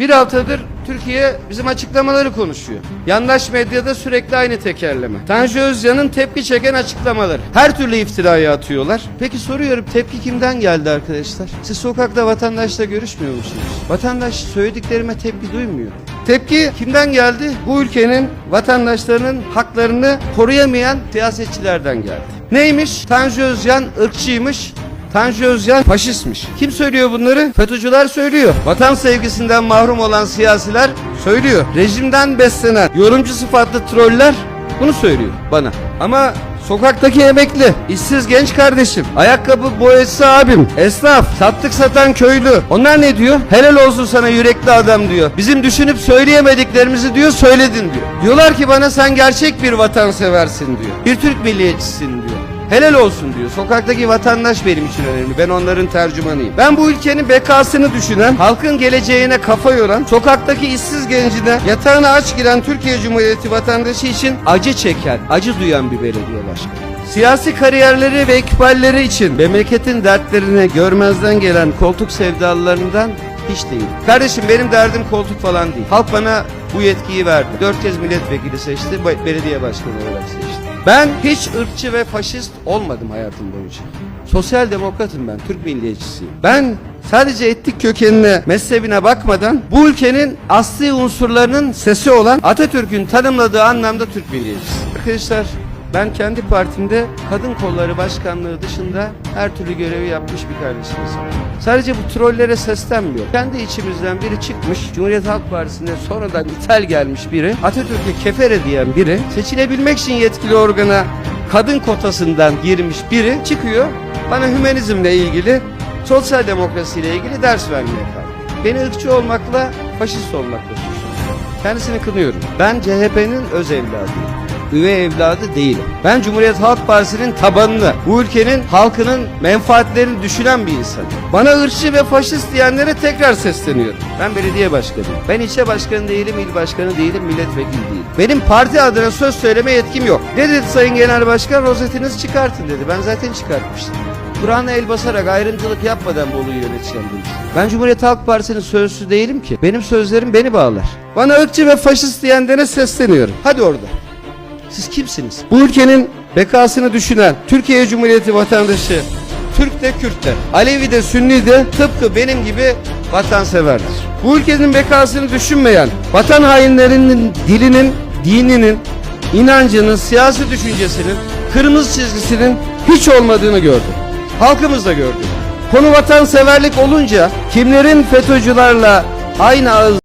Bir haftadır Türkiye bizim açıklamaları konuşuyor. Yandaş medyada sürekli aynı tekerleme. Tanju Özcan'ın tepki çeken açıklamaları. Her türlü iftirayı atıyorlar. Peki soruyorum tepki kimden geldi arkadaşlar? Siz sokakta vatandaşla görüşmüyor musunuz? Vatandaş söylediklerime tepki duymuyor. Tepki kimden geldi? Bu ülkenin vatandaşlarının haklarını koruyamayan siyasetçilerden geldi. Neymiş? Tanju Özcan ırkçıymış, Tanju Özcan faşistmiş. Kim söylüyor bunları? FETÖ'cüler söylüyor. Vatan sevgisinden mahrum olan siyasiler söylüyor. Rejimden beslenen yorumcu sıfatlı troller bunu söylüyor bana. Ama sokaktaki emekli, işsiz genç kardeşim, ayakkabı boyası abim, esnaf, sattık satan köylü. Onlar ne diyor? Helal olsun sana yürekli adam diyor. Bizim düşünüp söyleyemediklerimizi diyor söyledin diyor. Diyorlar ki bana sen gerçek bir vatanseversin diyor. Bir Türk milliyetçisin diyor. Helal olsun diyor. Sokaktaki vatandaş benim için önemli. Ben onların tercümanıyım. Ben bu ülkenin bekasını düşünen, halkın geleceğine kafa yoran, sokaktaki işsiz gencine yatağına aç giren Türkiye Cumhuriyeti vatandaşı için acı çeken, acı duyan bir belediye başkanı. Siyasi kariyerleri ve ekballeri için memleketin dertlerini görmezden gelen koltuk sevdalılarından hiç değil. Kardeşim benim derdim koltuk falan değil. Halk bana bu yetkiyi verdi. Dört kez milletvekili seçti, be- belediye başkanı olarak seçti. Ben hiç ırkçı ve faşist olmadım hayatım boyunca. Sosyal demokratım ben, Türk milliyetçisiyim. Ben sadece etnik kökenine, mezhebine bakmadan bu ülkenin asli unsurlarının sesi olan Atatürk'ün tanımladığı anlamda Türk milliyetçisi. Arkadaşlar ben kendi partimde kadın kolları başkanlığı dışında her türlü görevi yapmış bir kardeşimiz. Sadece bu trollere seslenmiyor. Kendi içimizden biri çıkmış, Cumhuriyet Halk Partisi'ne sonradan ithal gelmiş biri, Atatürk'e kefere diyen biri, seçilebilmek için yetkili organa kadın kotasından girmiş biri çıkıyor, bana hümanizmle ilgili, sosyal demokrasiyle ilgili ders vermeye kalktı. Beni ırkçı olmakla, faşist olmakla suçluyor. Kendisini kınıyorum. Ben CHP'nin öz evladıyım üvey evladı değilim. Ben Cumhuriyet Halk Partisi'nin tabanını, bu ülkenin halkının menfaatlerini düşünen bir insanım. Bana ırkçı ve faşist diyenlere tekrar sesleniyorum. Ben belediye başkanıyım. Ben ilçe başkanı değilim, il başkanı değilim, milletvekili değilim. Benim parti adına söz söyleme yetkim yok. Ne dedi Sayın Genel Başkan? Rozetinizi çıkartın dedi. Ben zaten çıkartmıştım. Kur'an'a el basarak ayrımcılık yapmadan Bolu'yu yöneteceğim. Ben Cumhuriyet Halk Partisi'nin sözcüsü değilim ki. Benim sözlerim beni bağlar. Bana ırkçı ve faşist diyenlere sesleniyorum. Hadi orada. Siz kimsiniz? Bu ülkenin bekasını düşünen Türkiye Cumhuriyeti vatandaşı Türk de Kürt de, Alevi de Sünni de tıpkı benim gibi vatanseverdir. Bu ülkenin bekasını düşünmeyen, vatan hainlerinin dilinin, dininin, inancının, siyasi düşüncesinin, kırmızı çizgisinin hiç olmadığını gördüm. Halkımız da gördü. Konu vatanseverlik olunca kimlerin FETÖ'cülerle aynı ağız